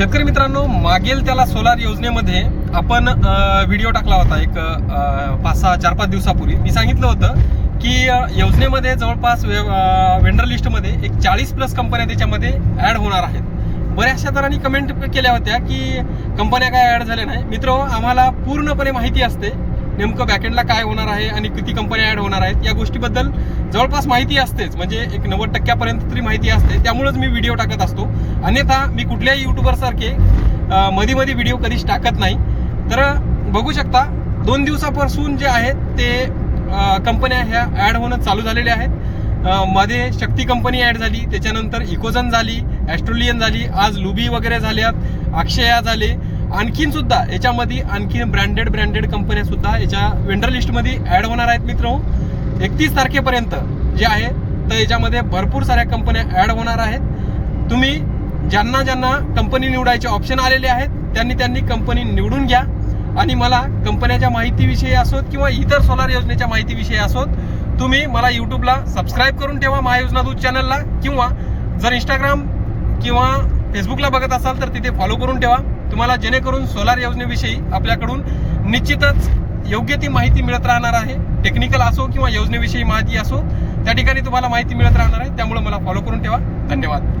शेतकरी मित्रांनो मागेल त्याला सोलार योजनेमध्ये आपण व्हिडिओ टाकला होता एक पाच सहा चार पाच दिवसापूर्वी. मी सांगितलं होतं की योजनेमध्ये जवळपास वेंडर लिस्टमध्ये एक चाळीस प्लस कंपन्या त्याच्यामध्ये ॲड होणार आहेत. बऱ्याचशा जणांनी कमेंट केल्या होत्या की कंपन्या काय ॲड झाल्या नाही. मित्र आम्हाला पूर्णपणे माहिती असते नेमकं बॅकेंडला काय होणार आहे आणि किती कंपन्या ॲड होणार आहेत या गोष्टीबद्दल जवळपास माहिती असतेच. म्हणजे एक नव्वद टक्क्यापर्यंत तरी माहिती असते. त्यामुळेच मी व्हिडिओ टाकत असतो. अन्यथा मी कुठल्याही युट्यूबरसारखे मध्ये मध्ये व्हिडिओ कधीच टाकत नाही. तर बघू शकता दोन दिवसापासून जे आहेत ते कंपन्या ह्या ॲड होणं चालू झालेल्या आहेत. मध्ये शक्ती कंपनी ॲड झाली त्याच्यानंतर इकोजन झाली ॲस्ट्रोलियन झाली आज लुबी वगैरे झाल्यात अक्षया झाले आणखीन सुद्धा याच्यामध्ये आणखीन ब्रँडेड ब्रँडेड कंपन्या सुद्धा याच्या वेंडर लिस्टमध्ये ॲड होणार आहेत मित्र. एकतीस तारखेपर्यंत जे आहे तर याच्यामध्ये भरपूर साऱ्या कंपन्या ॲड होणार आहेत. तुम्ही ज्यांना ज्यांना कंपनी निवडायचे ऑप्शन आलेले आहेत त्यांनी त्यांनी कंपनी निवडून घ्या. आणि मला कंपन्याच्या माहितीविषयी असोत किंवा इतर सोलार योजनेच्या माहितीविषयी असोत तुम्ही मला यूट्यूबला सबस्क्राईब करून ठेवा महायोजना दूत चॅनलला किंवा जर इंस्टाग्राम किंवा फेसबुकला बघत असाल तर तिथे फॉलो करून ठेवा. तुम्हाला जेणेकरून सोलार योजनेविषयी आपल्याकडून निश्चितच योग्य ती माहिती मिळत राहणार आहे. टेक्निकल असो किंवा योजनेविषयी माहिती असो त्या ठिकाणी तुम्हाला माहिती मिळत राहणार आहे. त्यामुळे मला फॉलो करून ठेवा. धन्यवाद.